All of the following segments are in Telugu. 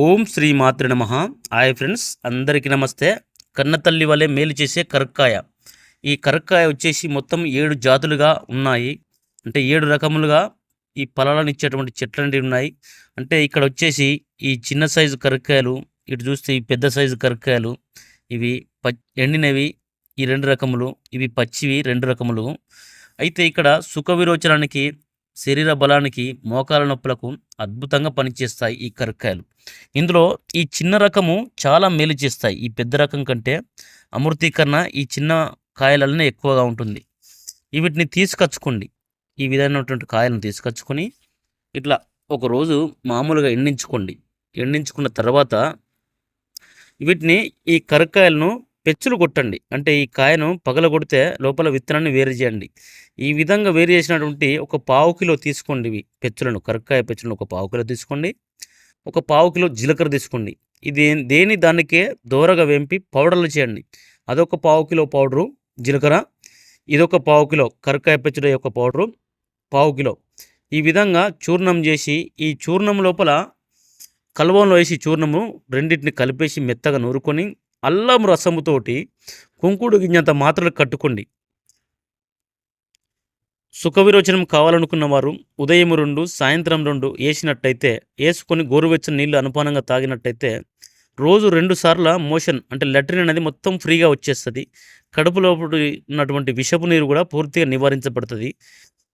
ఓం శ్రీ మాతృ నమ. హాయ్ ఫ్రెండ్స్ అందరికీ నమస్తే. కన్నతల్లి వలె మేలు చేసే కరక్కాయ ఈ కరక్కాయ వచ్చేసి మొత్తం ఏడు జాతులుగా ఉన్నాయి. అంటే ఏడు రకములుగా ఈ ఫలాలను ఇచ్చేటువంటి చెట్లు ఉన్నాయి. అంటే ఇక్కడ వచ్చేసి ఈ చిన్న సైజు కరక్కాయలు ఇటు చూస్తే ఈ పెద్ద సైజు కరక్కాయలు ఇవి ప ఎండినవి ఈ రెండు రకములు ఇవి పచ్చివి రెండు రకములు. అయితే ఇక్కడ సుఖ విరోచనానికి శరీర బలానికి మోకాల నొప్పులకు అద్భుతంగా పనిచేస్తాయి ఈ కరక్కాయలు ఇందులో ఈ చిన్న రకము చాలా మేలు చేస్తాయి. ఈ పెద్ద రకం కంటే అమృతీకరణ ఈ చిన్న కాయలనే ఎక్కువగా ఉంటుంది. వీటిని తీసుకొచ్చుకోండి. ఈ విధమైనటువంటి కాయలను తీసుకొచ్చుకొని ఇట్లా ఒక రోజు మామూలుగా ఎండించుకోండి. ఎండించుకున్న తర్వాత వీటిని ఈ కరక్కాయలను పెచ్చులు కొట్టండి. అంటే ఈ కాయను పగలగొడితే లోపల విత్తనాన్ని వేరు చేయండి. ఈ విధంగా వేరు చేసినటువంటి ఒక పావు కిలో తీసుకోండి ఇవి పెచ్చులను. కరక్కాయ పెచ్చులను ఒక పావు కిలో తీసుకోండి. ఒక పావు కిలో జీలకర్ర తీసుకోండి. ఇది దేని దానికే దోరగా వేంపి పౌడర్లు చేయండి. అదొక పావు కిలో పౌడరు జీలకర్ర ఇదొక పావు కిలో కరకాయ పచ్చడి యొక్క పౌడరు పావు కిలో. ఈ విధంగా చూర్ణం చేసి ఈ చూర్ణం లోపల కలవంలో వేసి చూర్ణము రెండింటిని కలిపేసి మెత్తగా నూరుకొని అల్లం రసముతోటి కుంకుడు గింజంత మాత్రలు కట్టుకోండి. సుఖ విరోచనం కావాలనుకున్న వారు ఉదయం రెండు సాయంత్రం రెండు వేసినట్టయితే వేసుకొని గోరువెచ్చని నీళ్ళు అనుపానంగా తాగినట్టయితే రోజు రెండు సార్ల మోషన్ అంటే లెట్రిన్ అనేది మొత్తం ఫ్రీగా వచ్చేస్తుంది. కడుపులో ఉన్నటువంటి విషపు నీరు కూడా పూర్తిగా నివారించబడుతుంది.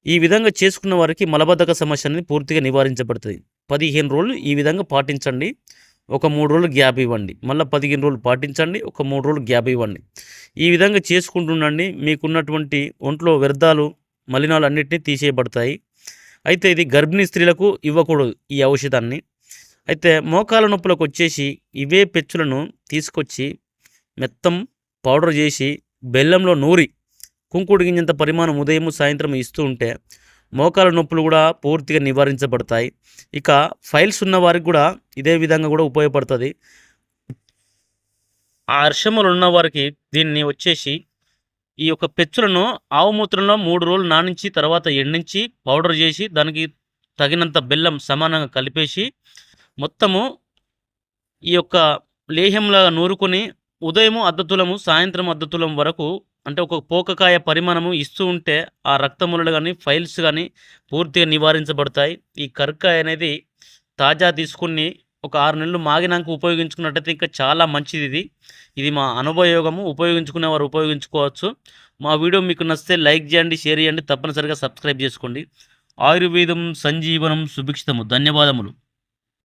ఈ విధంగా చేసుకున్న వారికి మలబద్ధక సమస్య అనేది పూర్తిగా నివారించబడుతుంది. పదిహేను రోజులు ఈ విధంగా పాటించండి. ఒక మూడు రోజులు గ్యాప్ ఇవ్వండి. మళ్ళీ పదిహేను రోజులు పాటించండి. ఒక మూడు రోజులు గ్యాప్ ఇవ్వండి. ఈ విధంగా చేసుకుంటుండండి. మీకున్నటువంటి ఒంట్లో వ్యర్థాలు మలినాలు అన్నింటినీ తీసేయబడతాయి. అయితే ఇది గర్భిణీ స్త్రీలకు ఇవ్వకూడదు ఈ ఔషధాన్ని. అయితే మోకాల నొప్పులకు వచ్చేసి ఇవే పెచ్చులను తీసుకొచ్చి మెత్తం పౌడర్ చేసి బెల్లంలో నూరి కుంకుడు గింజంత పరిమాణం ఉదయం సాయంత్రం ఇస్తూ ఉంటే మోకాల నొప్పులు కూడా పూర్తిగా నివారించబడతాయి. ఇక ఫైల్స్ ఉన్న వారికి కూడా ఇదే విధంగా కూడా ఉపయోగపడుతుంది. ఆ అర్షములు ఉన్న వారికి దీన్ని వచ్చేసి ఈ యొక్క పెచ్చులను ఆవు మూత్రంలో మూడు రోజులు నానించి తర్వాత ఎండించి పౌడర్ చేసి దానికి తగినంత బెల్లం సమానంగా కలిపేసి మొత్తము ఈ యొక్క లేహ్యంలాగా నూరుకొని ఉదయము అద్దతులము సాయంత్రం అద్దతులం వరకు అంటే ఒక పోకకాయ పరిమాణము ఇస్తూ ఉంటే ఆ రక్తములు కానీ ఫైల్స్ కానీ పూర్తిగా నివారించబడతాయి. ఈ కరక్కాయ అనేది తాజా తీసుకుని ఒక ఆరు నెలలు మాగినాక ఉపయోగించుకున్నట్టయితే ఇంకా చాలా మంచిది ఇది. ఇది మా అనుభవయోగము ఉపయోగించుకునే వారు ఉపయోగించుకోవచ్చు. మా వీడియో మీకు నచ్చితే లైక్ చేయండి షేర్ చేయండి తప్పనిసరిగా సబ్స్క్రైబ్ చేసుకోండి. ఆయుర్వేదం సంజీవనం సుభిక్షితము. ధన్యవాదములు.